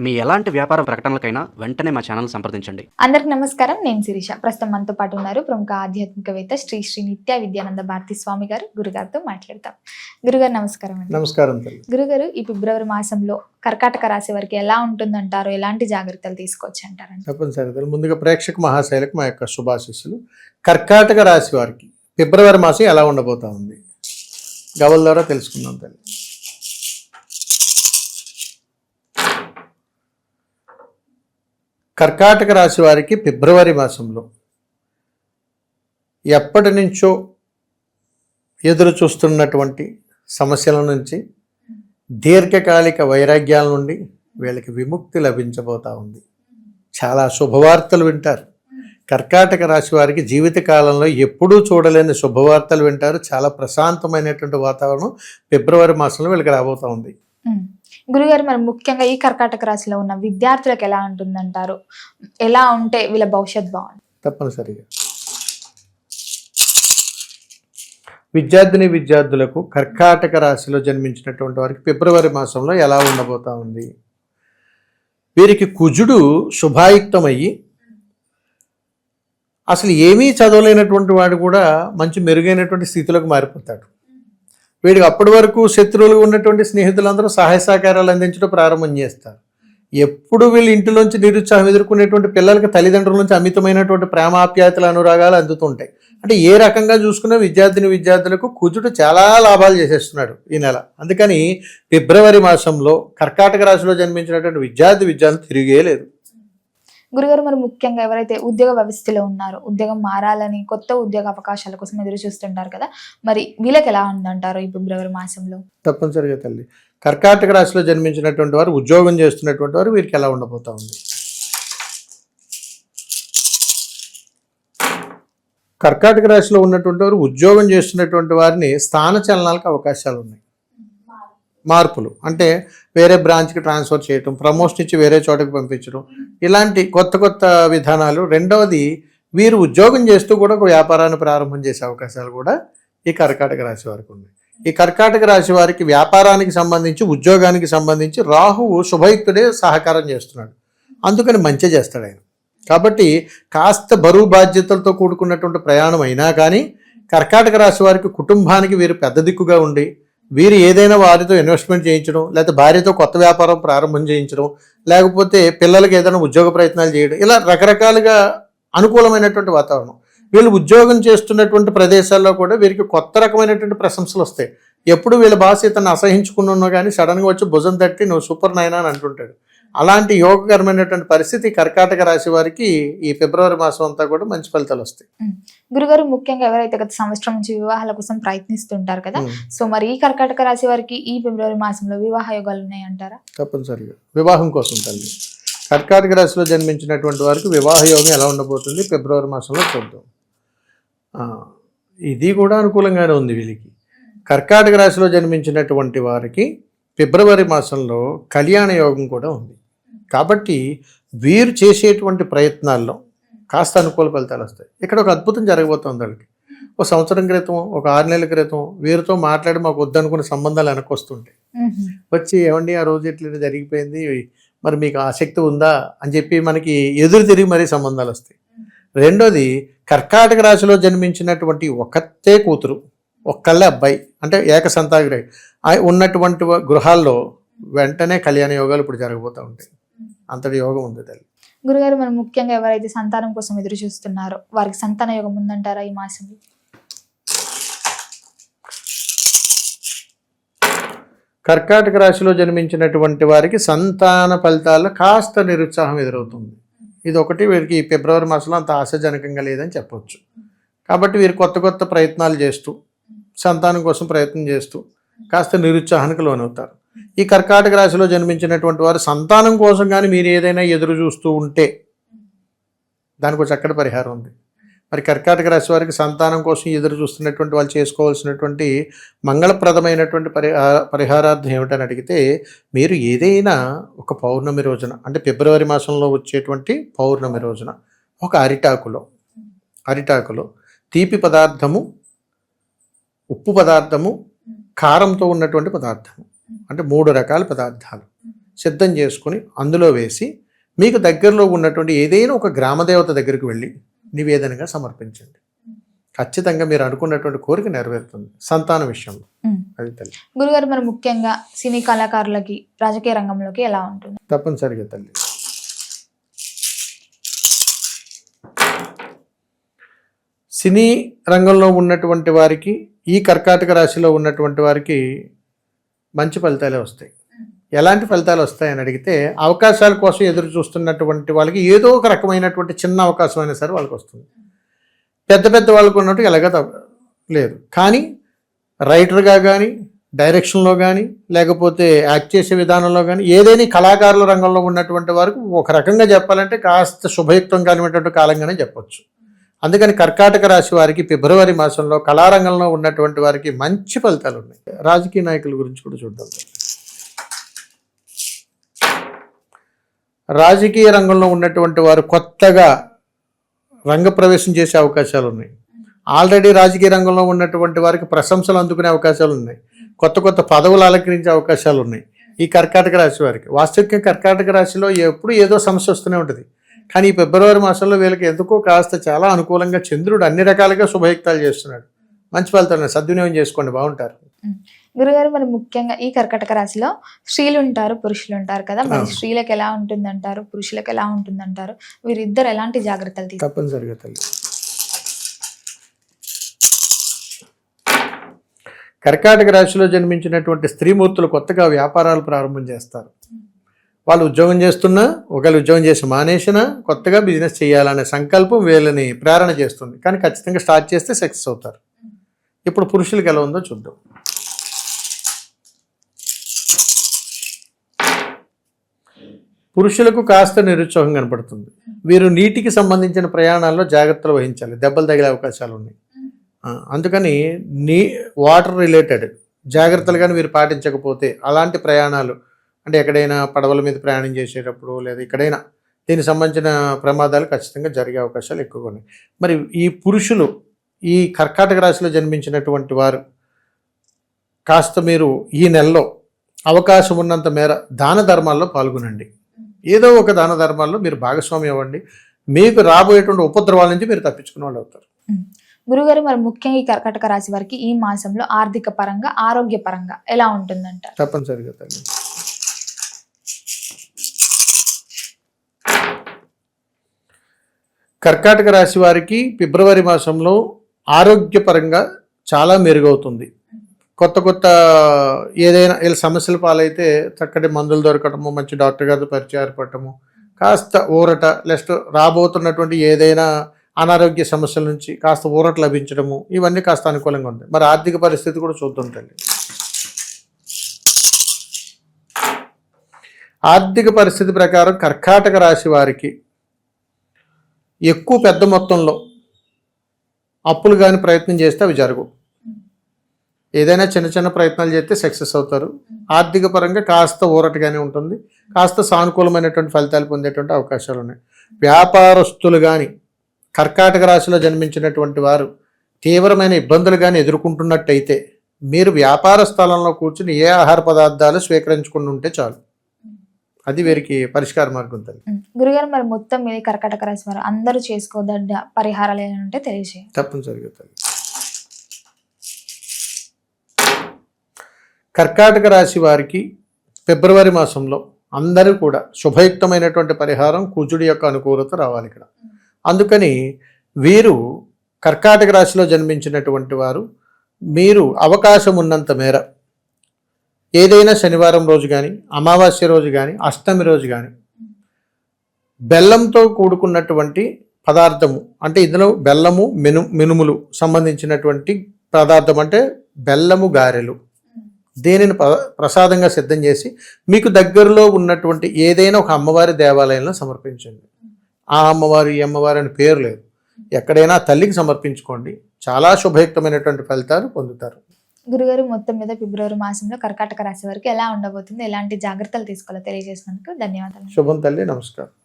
మీ ఎలాంటి వ్యాపార ప్రకటనలకైనా వెంటనే మా ఛానల్ సంప్రదించండి. అందరికి నమస్కారం. నేను శిరీష. ప్రస్తుతం మనతో పాటు ఉన్నారు ప్రముఖ ఆధ్యాత్మికవేత్త శ్రీ శ్రీ నిత్య విద్యానంద భారతి స్వామి గారు. గురుగారితో మాట్లాడతాం. గురుగారు నమస్కారం అండి. నమస్కారం గురుగారు ఈ ఫిబ్రవరి మాసంలో కర్కాటక రాశి వారికి ఎలా ఉంటుందంటారు? ఎలాంటి జాగ్రత్తలు తీసుకోవచ్చు తల్లి. ముందుగా ప్రేక్షక మహాశైలకు మా యొక్క శుభాశీస్సులు. కర్కాటక రాశి వారికి ఫిబ్రవరి మాసం ఎలా ఉండబోతా ఉంది? గవల ద్వారా తెలుసుకుందాం తల్లి. కర్కాటక రాశి వారికి ఫిబ్రవరి మాసంలో ఎప్పటి నుంచో ఎదురు చూస్తున్నటువంటి సమస్యల నుంచి దీర్ఘకాలిక వైరాగ్యాల నుండి వీళ్ళకి విముక్తి లభించబోతా ఉంది. చాలా శుభవార్తలు వింటారు. కర్కాటక రాశి వారికి జీవిత కాలంలో ఎప్పుడూ చూడలేని శుభవార్తలు వింటారు. చాలా ప్రశాంతమైనటువంటి వాతావరణం ఫిబ్రవరి మాసంలో వీళ్ళకి రాబోతా ఉంది. గురుగారు మరి ముఖ్యంగా ఈ కర్కాటక రాశిలో ఉన్న విద్యార్థులకు ఎలా ఉంటుందంటారు? ఎలా ఉంటే వీళ్ళ భవిష్యత్ బాగుంది తప్పనిసరిగా. విద్యార్థిని విద్యార్థులకు కర్కాటక రాశిలో జన్మించినటువంటి వారికి ఫిబ్రవరి మాసంలో ఎలా ఉండబోతా ఉంది? వీరికి కుజుడు శుభాయుక్తమయ్యి అసలు ఏమీ చదవలేనటువంటి వాడు కూడా మంచి మెరుగైనటువంటి స్థితిలోకి మారిపోతాడు. వీడికి అప్పటి వరకు శత్రువులు ఉన్నటువంటి స్నేహితులందరూ సహాయ సహకారాలు అందించడం ప్రారంభం చేస్తారు. ఎప్పుడు వీళ్ళు ఇంటిలోంచి నిరుత్సాహం ఎదుర్కొనేటువంటి పిల్లలకి తల్లిదండ్రుల నుంచి అమితమైనటువంటి ప్రేమాప్యాయతల అనురాగాలు అందుతుంటాయి. అంటే ఏ రకంగా చూసుకున్నా విద్యార్థిని విద్యార్థులకు కుజుడు చాలా లాభాలు చేసేస్తున్నాడు ఈ నెల. అందుకని ఫిబ్రవరి మాసంలో కర్కాటక రాశిలో జన్మించినటువంటి విద్యార్థి విద్యార్థులు తిరిగే లేదు గురుగారు మరి ముఖ్యంగా ఎవరైతే ఉద్యోగ వ్యవస్థలో ఉన్నారో ఉద్యోగం మారాలని కొత్త ఉద్యోగ అవకాశాల కోసం ఎదురు చూస్తుంటారు కదా మరి వీళ్ళకి ఎలా ఉందంటారు ఈ ఫిబ్రవరి మాసంలో? తప్పనిసరిగా తల్లి. కర్కాటక రాశిలో జన్మించినటువంటి వారు ఉద్యోగం చేస్తున్నటువంటి వారు వీరికి ఎలా ఉండబోతా ఉంది? కర్కాటక రాశిలో ఉన్నటువంటి వారు ఉద్యోగం చేస్తున్నటువంటి వారిని స్థాన చలనాలకు అవకాశాలు ఉన్నాయి. మార్పులు. అంటే వేరే బ్రాంచ్కి ట్రాన్స్ఫర్ చేయటం ప్రమోషన్ ఇచ్చి వేరే చోటకి పంపించడం ఇలాంటి కొత్త కొత్త విధానాలు. రెండవది వీరు ఉద్యోగం చేస్తూ కూడా ఒక వ్యాపారాన్ని ప్రారంభం చేసే అవకాశాలు కూడా ఈ కర్కాటక రాశి వారికి ఉన్నాయి. ఈ కర్కాటక రాశి వారికి వ్యాపారానికి సంబంధించి ఉద్యోగానికి సంబంధించి రాహువు శుభయుక్తుడే సహకారం చేస్తున్నాడు. అందుకని మంచి చేస్తాడు ఆయన. కాబట్టి కాస్త బరువు బాధ్యతలతో కూడుకున్నటువంటి ప్రయాణం అయినా కానీ కర్కాటక రాశి వారికి కుటుంబానికి వీరు పెద్ద దిక్కుగా ఉండి వీరు ఏదైనా వారితో ఇన్వెస్ట్మెంట్ చేయించడం లేకపోతే భార్యతో కొత్త వ్యాపారం ప్రారంభం చేయించడం లేకపోతే పిల్లలకి ఏదైనా ఉద్యోగ ప్రయత్నాలు చేయడం ఇలా రకరకాలుగా అనుకూలమైనటువంటి వాతావరణం. వీళ్ళు ఉద్యోగం చేస్తున్నటువంటి ప్రదేశాల్లో కూడా వీరికి కొత్త రకమైనటువంటి ప్రశంసలు వస్తాయి. ఎప్పుడు వీళ్ళ భాష ఇతను అసహించుకున్నా కానీ సడన్గా వచ్చి భుజం తట్టి నువ్వు సూపర్ నైనా అని అంటుంటాడు. అలాంటి యోగకరమైనటువంటి పరిస్థితి కర్కాటక రాశి వారికి ఈ ఫిబ్రవరి మాసం అంతా కూడా మంచి ఫలితాలు వస్తాయి. గురుగారు ముఖ్యంగా ఎవరైతే గత సంవత్సరం నుంచి వివాహాల కోసం ప్రయత్నిస్తుంటారు కదా. సో మరి ఈ కర్కాటక రాశి వారికి ఈ ఫిబ్రవరి మాసంలో వివాహ యోగాలు ఉన్నాయంటారా? తప్పనిసరిగా. వివాహం కోసం తల్లి. కర్కాటక రాశిలో జన్మించినటువంటి వారికి వివాహ యోగం ఎలా ఉండబోతుంది ఫిబ్రవరి మాసంలో చూద్దాం. ఇది కూడా అనుకూలంగానే ఉంది వీళ్ళకి. కర్కాటక రాశిలో జన్మించినటువంటి వారికి ఫిబ్రవరి మాసంలో కళ్యాణ యోగం కూడా ఉంది. కాబట్టి వీరు చేసేటువంటి ప్రయత్నాల్లో కాస్త అనుకూల ఫలితాలు వస్తాయి. ఇక్కడ ఒక అద్భుతం జరగబోతోంది వాళ్ళకి. ఒక సంవత్సరం క్రితం ఒక ఆరు నెలల క్రితం వీరితో మాట్లాడి మాకు వద్దనుకున్న సంబంధాలు వెనక్కి వస్తుంటాయి మ్మ్. వచ్చి ఏమండి ఆ రోజు ఇట్లా జరిగిపోయింది మరి మీకు ఆసక్తి ఉందా అని చెప్పి మనకి ఎదురు తిరిగి మరీ సంబంధాలు వస్తాయి. రెండోది కర్కాటక రాశిలో జన్మించినటువంటి ఒకతే కూతురు ఒక్కళ్ళే అబ్బాయి అంటే ఏక సంతాగ్రహి ఉన్నటువంటి గృహాల్లో వెంటనే కళ్యాణ యోగాలు ఇప్పుడు జరగబోతూ ఉంటాయి. అంతటి యోగం ఉంది తల్లి. గురుగారు మరి ముఖ్యంగా ఎవరైతే సంతానం కోసం ఎదురు చూస్తున్నారో వారికి సంతాన యోగం ఉందంటారా ఈ మాసంలో కర్కాటక రాశిలో జన్మించినటువంటి వారికి సంతాన ఫలితాల్లో కాస్త నిరుత్సాహం ఎదురవుతుంది. ఇది ఒకటి వీరికి ఈ ఫిబ్రవరి మాసంలో అంత ఆశాజనకంగా లేదని చెప్పొచ్చు. కాబట్టి వీరు కొత్త కొత్త ప్రయత్నాలు చేస్తూ సంతానం కోసం ప్రయత్నం చేస్తూ కాస్త నిరుత్సాహానికి లోనవుతారు. ఈ కర్కాటక రాశిలో జన్మించినటువంటి వారు సంతానం కోసం కానీ మీరు ఏదైనా ఎదురు చూస్తూ ఉంటే దానికి ఒక చక్కటి పరిహారం ఉంది. మరి కర్కాటక రాశి వారికి సంతానం కోసం ఎదురు చూస్తున్నటువంటి వాళ్ళు చేసుకోవాల్సినటువంటి మంగళప్రదమైనటువంటి పరిహార పరిహారార్థం ఏమిటని అడిగితే మీరు ఏదైనా ఒక పౌర్ణమి రోజున అంటే ఫిబ్రవరి మాసంలో వచ్చేటువంటి పౌర్ణమి రోజున ఒక అరిటాకులో అరిటాకులో తీపి పదార్థము ఉప్పు పదార్థము కారంతో ఉన్నటువంటి పదార్థము అంటే మూడు రకాల పదార్థాలు సిద్ధం చేసుకుని అందులో వేసి మీకు దగ్గరలో ఉన్నటువంటి ఏదైనా ఒక గ్రామదేవత దగ్గరికి వెళ్ళి నివేదనగా సమర్పించండి. ఖచ్చితంగా మీరు అనుకున్నటువంటి కోరిక నెరవేరుతుంది. సంతాన విషయంలో. అది తల్లి. గురుగారు మరి ముఖ్యంగా సినీ కళాకారులకి రాజకీయ రంగంలోకి ఎలా ఉంటుంది? తప్పనిసరిగా తల్లి. సినీ రంగంలో ఉన్నటువంటి వారికి ఈ కర్కాటక రాశిలో ఉన్నటువంటి వారికి మంచి ఫలితాలే వస్తాయి. ఎలాంటి ఫలితాలు వస్తాయని అడిగితే అవకాశాల కోసం ఎదురు చూస్తున్నటువంటి వాళ్ళకి ఏదో ఒక రకమైనటువంటి చిన్న అవకాశం అయినా సరే వాళ్ళకి వస్తుంది. పెద్ద పెద్ద వాళ్ళకు ఉన్నట్టు ఎలాగ లేదు. కానీ రైటర్గా కానీ డైరెక్షన్లో కానీ లేకపోతే యాక్ట్ చేసే విధానంలో కానీ ఏదైనా కళాకారుల రంగంలో ఉన్నటువంటి వారికి ఒక రకంగా చెప్పాలంటే కాస్త శుభయుక్తం కానిటువంటి కాలంగానే చెప్పొచ్చు. అందుకని కర్కాటక రాశి వారికి ఫిబ్రవరి మాసంలో కళారంగంలో ఉన్నటువంటి వారికి మంచి ఫలితాలు ఉన్నాయి. రాజకీయ నాయకుల గురించి కూడా చూద్దాం. రాజకీయ రంగంలో ఉన్నటువంటి వారు కొత్తగా రంగప్రవేశం చేసే అవకాశాలు ఉన్నాయి. ఆల్రెడీ రాజకీయ రంగంలో ఉన్నటువంటి వారికి ప్రశంసలు అందుకునే అవకాశాలు ఉన్నాయి. కొత్త కొత్త పదవులు అలంకరించే అవకాశాలు ఉన్నాయి. ఈ కర్కాటక రాశి వారికి వాస్తవికంగా కర్కాటక రాశిలో ఎప్పుడు ఏదో సమస్య వస్తూనే ఉంటుంది. కానీ ఈ ఫిబ్రవరి మాసంలో వీళ్ళకి ఎందుకో కాస్త చాలా అనుకూలంగా చంద్రుడు అన్ని రకాలుగా శుభయుక్తాలు చేస్తున్నాడు. మంచి ఫలితాలు సద్వినియోగం చేసుకోండి. బాగుంటారు. గురుగారు మరి ముఖ్యంగా ఈ కర్కటక రాశిలో స్త్రీలు ఉంటారు పురుషులు ఉంటారు కదా? మరి. స్త్రీలకు ఎలా ఉంటుందంటారు? పురుషులకు ఎలా ఉంటుందంటారు? వీరిద్దరు ఎలాంటి జాగ్రత్తలు తీసుకుంటారు తప్పనిసరిగా తల్లి. కర్కాటక రాశిలో జన్మించినటువంటి స్త్రీమూర్తులు కొత్తగా వ్యాపారాలు ప్రారంభం చేస్తారు. వాళ్ళు ఉద్యోగం చేస్తున్నా ఒకవేళ ఉద్యోగం చేసి మానేసినా కొత్తగా బిజినెస్ చేయాలనే సంకల్పం వీళ్ళని ప్రేరణ చేస్తుంది. కానీ ఖచ్చితంగా స్టార్ట్ చేస్తే సక్సెస్ అవుతారు. ఇప్పుడు పురుషులకు ఎలా ఉందో చూద్దాం. పురుషులకు కాస్త నిరుత్సాహం కనపడుతుంది. వీరు నీటికి సంబంధించిన ప్రయాణాల్లో జాగ్రత్తలు వహించాలి. దెబ్బలు తగిలే అవకాశాలు ఉన్నాయి. అందుకని నీ వాటర్ రిలేటెడ్ జాగ్రత్తలు కానీ వీరు పాటించకపోతే అలాంటి ప్రయాణాలు అంటే ఎక్కడైనా పడవల మీద ప్రయాణం చేసేటప్పుడు లేదా ఎక్కడైనా దీనికి సంబంధించిన ప్రమాదాలు ఖచ్చితంగా జరిగే అవకాశాలు ఎక్కువగా ఉన్నాయి. మరి ఈ పురుషులు ఈ కర్కాటక రాశిలో జన్మించినటువంటి వారు కాస్త మీరు ఈ నెలలో అవకాశం ఉన్నంత మేర దాన ధర్మాల్లో పాల్గొనండి. ఏదో ఒక దాన ధర్మాల్లో మీరు భాగస్వామి అవ్వండి. మీకు రాబోయేటువంటి ఉపద్రవాల నుంచి మీరు తప్పించుకునే వాళ్ళు అవుతారు. గురుగారు మరి ముఖ్యంగా ఈ కర్కటక రాశి వారికి ఈ మాసంలో ఆర్థిక పరంగా ఆరోగ్య పరంగా ఎలా ఉంటుందంటారు? తప్పనిసరిగా తల్లి కర్కాటక రాశి వారికి ఫిబ్రవరి మాసంలో ఆరోగ్యపరంగా చాలా మెరుగవుతుంది. కొత్త కొత్త ఏదైనా వీళ్ళ సమస్యల పాలైతే చక్కటి మందులు దొరకటము మంచి డాక్టర్ గారితో పరిచయం ఏర్పడటము కాస్త ఊరట నెక్స్ట్ రాబోతున్నటువంటి ఏదైనా అనారోగ్య సమస్యల నుంచి కాస్త ఊరట లభించడము ఇవన్నీ కాస్త అనుకూలంగా ఉంది. మరి ఆర్థిక పరిస్థితి కూడా చూద్దాం ఆర్థిక పరిస్థితి ప్రకారం కర్కాటక రాశి వారికి ఎక్కువ పెద్ద మొత్తంలో అప్పులు కానీ ప్రయత్నం చేస్తే అవి జరగవు. ఏదైనా చిన్న చిన్న ప్రయత్నాలు చేస్తే సక్సెస్ అవుతారు. ఆర్థిక పరంగా కాస్త ఊరటగానే ఉంటుంది. కాస్త సానుకూలమైనటువంటి ఫలితాలు పొందేటువంటి అవకాశాలు ఉన్నాయి. వ్యాపారస్తులు కానీ కర్కాటక రాశిలో జన్మించినటువంటి వారు తీవ్రమైన ఇబ్బందులు కానీ ఎదుర్కొంటున్నట్టయితే మీరు వ్యాపార స్థలంలో కూర్చుని ఏ ఆహార పదార్థాలు స్వీకరించుకుని ఉంటే చాలు. అది వీరికి పరిష్కార మార్గం ఉమ్. గురుగారు మరి మొత్తం మీద కర్కటక రాశి వారు అందరూ చేసుకోదడ్డ పరిహారాలు ఏమైనా ఉంటే తెలియజేయండి. తప్పనిసరిగా కర్కాటక రాశి వారికి ఫిబ్రవరి మాసంలో అందరూ కూడా శుభయుక్తమైనటువంటి పరిహారం కుజుడి యొక్క అనుకూలత రావాలి ఇక్కడ. అందుకని వీరు కర్కాటక రాశిలో జన్మించినటువంటి వారు మీరు అవకాశం ఉన్నంత మేర ఏదైనా శనివారం రోజు కానీ అమావాస్య రోజు కానీ అష్టమి రోజు కానీ బెల్లంతో కూడుకున్నటువంటి పదార్థము అంటే ఇందులో బెల్లము మెను మినుములు సంబంధించినటువంటి పదార్థం అంటే బెల్లము గారెలు. దేనిని ప్ర- ప్రసాదంగా సిద్ధం చేసి మీకు దగ్గరలో ఉన్నటువంటి ఏదైనా ఒక అమ్మవారి దేవాలయంలో సమర్పించండి. ఆ అమ్మవారు ఈ అమ్మవారు అని పేరు లేదు. ఎక్కడైనా తల్లికి సమర్పించుకోండి. చాలా శుభయుక్తమైనటువంటి ఫలితాలు పొందుతారు. గురుగారు మొత్తం మీద ఫిబ్రవరి మాసంలో కర్కాటక రాశి వరకు ఎలా ఉండబోతుంది ఎలాంటి జాగ్రత్తలు తీసుకోవాలో తెలియజేసినందుకు ధన్యవాదాలు. శుభం తల్లి నమస్కారం.